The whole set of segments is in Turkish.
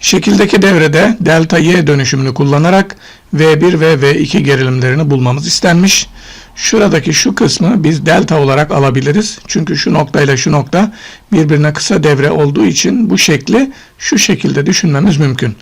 Şekildeki devrede delta Y dönüşümünü kullanarak V1 ve V2 gerilimlerini bulmamız istenmiş. Şuradaki şu kısmı biz delta olarak alabiliriz. Çünkü şu nokta ile şu nokta birbirine kısa devre olduğu için bu şekli şu şekilde düşünmemiz mümkün.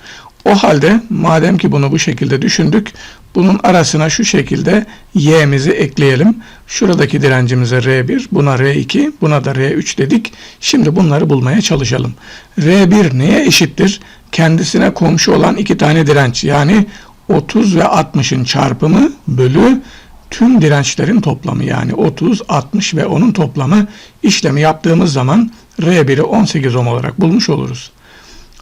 O halde madem ki bunu bu şekilde düşündük, bunun arasına şu şekilde y'mizi ekleyelim. Şuradaki direncimize R1, buna R2, buna da R3 dedik. Şimdi bunları bulmaya çalışalım. R1 neye eşittir? Kendisine komşu olan iki tane direnç yani 30 ve 60'ın çarpımı bölü tüm dirençlerin toplamı yani 30, 60 ve onun toplamı işlemi yaptığımız zaman R1'i 18 ohm olarak bulmuş oluruz.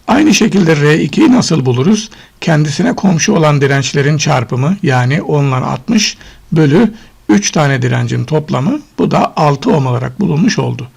Aynı şekilde R2'yi nasıl buluruz? Kendisine komşu olan dirençlerin çarpımı yani 10 ile 60 bölü 3 tane direncin toplamı bu da 6 ohm olarak bulunmuş oldu.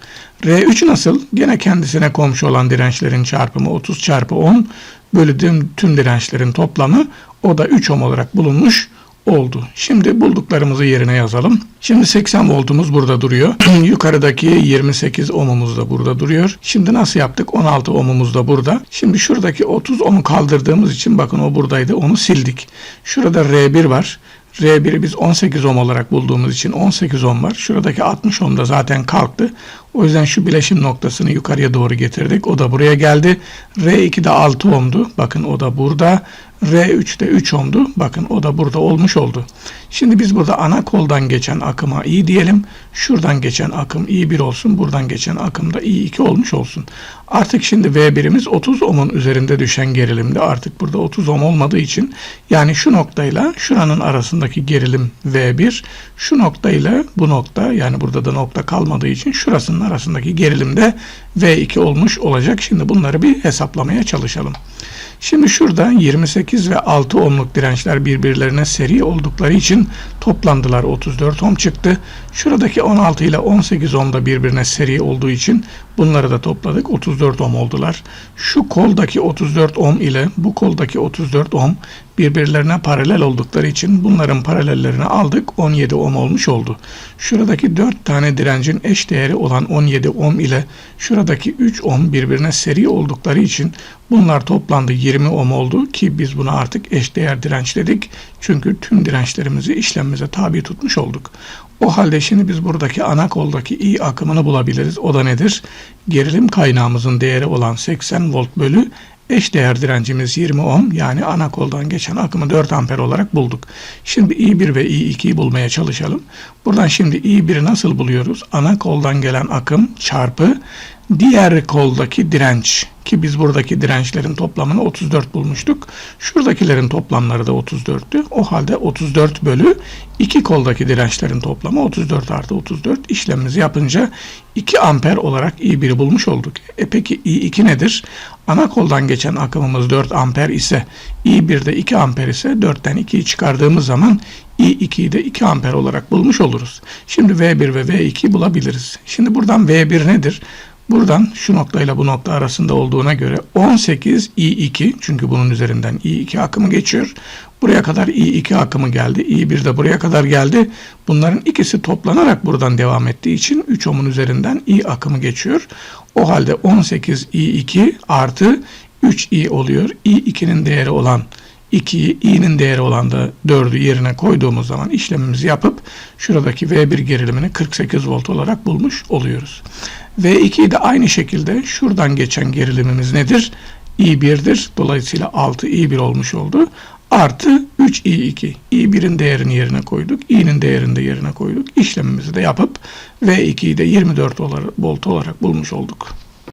R3 nasıl? Gene kendisine komşu olan dirençlerin çarpımı 30 çarpı 10 bölü tüm, dirençlerin toplamı o da 3 ohm olarak bulunmuş oldu. Şimdi bulduklarımızı yerine yazalım. Şimdi 80 voltumuz burada duruyor. Yukarıdaki 28 ohmumuz da burada duruyor. Şimdi nasıl yaptık? 16 ohmumuz da burada. Şimdi şuradaki 30 ohmu kaldırdığımız için bakın o buradaydı. Onu sildik. Şurada R1 var. R1'i biz 18 ohm olarak bulduğumuz için 18 ohm var. Şuradaki 60 ohm da zaten kalktı. O yüzden şu bileşim noktasını yukarıya doğru getirdik. O da buraya geldi. R2 de 6 ohmdu. Bakın o da burada. R3 de 3 ohmdu. Bakın o da burada olmuş oldu. Şimdi biz burada ana koldan geçen akıma I diyelim. Şuradan geçen akım I1 olsun. Buradan geçen akım da I2 olmuş olsun. Artık şimdi V1'imiz 30 ohmun üzerinde düşen gerilimde. Artık burada 30 ohm olmadığı için yani şu noktayla şuranın arasındaki gerilim V1 şu noktayla bu nokta yani burada da nokta kalmadığı için şurasının arasındaki gerilim de V2 olmuş olacak. Şimdi bunları bir hesaplamaya çalışalım. Şimdi şurada 28 ve 6 ohmluk dirençler birbirlerine seri oldukları için toplandılar 34 ohm çıktı. Şuradaki 16 ile 18 ohm da birbirine seri olduğu için bunları da topladık 34 ohm oldular. Şu koldaki 34 ohm ile bu koldaki 34 ohm birbirlerine paralel oldukları için bunların paralellerini aldık 17 ohm olmuş oldu. Şuradaki 4 tane direncin eş değeri olan 17 ohm ile şuradaki 3 ohm birbirine seri oldukları için bunlar toplandı 20 ohm oldu ki biz buna artık eş değer direnç dedik. Çünkü tüm dirençlerimizi işlemimize tabi tutmuş olduk. O halde şimdi biz buradaki ana koldaki I akımını bulabiliriz. O da nedir? Gerilim kaynağımızın değeri olan 80 volt bölü eş değer direncimiz 20 ohm yani ana koldan geçen akımı 4 amper olarak bulduk. Şimdi I1 ve I2'yi bulmaya çalışalım. Buradan şimdi I1'i nasıl buluyoruz? Ana koldan gelen akım çarpı diğer koldaki direnç ki biz buradaki dirençlerin toplamını 34 bulmuştuk. Şuradakilerin toplamları da 34'tü. O halde 34 bölü iki koldaki dirençlerin toplamı 34 artı 34 işlemimizi yapınca 2 amper olarak I1'i bulmuş olduk. E peki I2 nedir? Ana koldan geçen akımımız 4 amper ise I1'de 2 amper ise 4'ten 2'yi çıkardığımız zaman I2'yi de 2 amper olarak bulmuş oluruz. Şimdi V1 ve V2 bulabiliriz. Şimdi buradan V1 nedir? Buradan şu noktayla bu nokta arasında olduğuna göre 18 I2 çünkü bunun üzerinden I2 akımı geçiyor. Buraya kadar I2 akımı geldi. I1 de buraya kadar geldi. Bunların ikisi toplanarak buradan devam ettiği için 3 ohmun üzerinden I akımı geçiyor. O halde 18 I2 artı 3 I oluyor. I2'nin değeri olan 2'yi i'nin değeri olan da 4'ü yerine koyduğumuz zaman işlemimizi yapıp şuradaki V1 gerilimini 48 volt olarak bulmuş oluyoruz. V2'yi de aynı şekilde şuradan geçen gerilimimiz nedir? I1'dir. Dolayısıyla 6 I1 olmuş oldu. Artı 3 I2. I1'in değerini yerine koyduk. i'nin değerini de yerine koyduk. İşlemimizi de yapıp V2'yi de 24 volt olarak bulmuş olduk.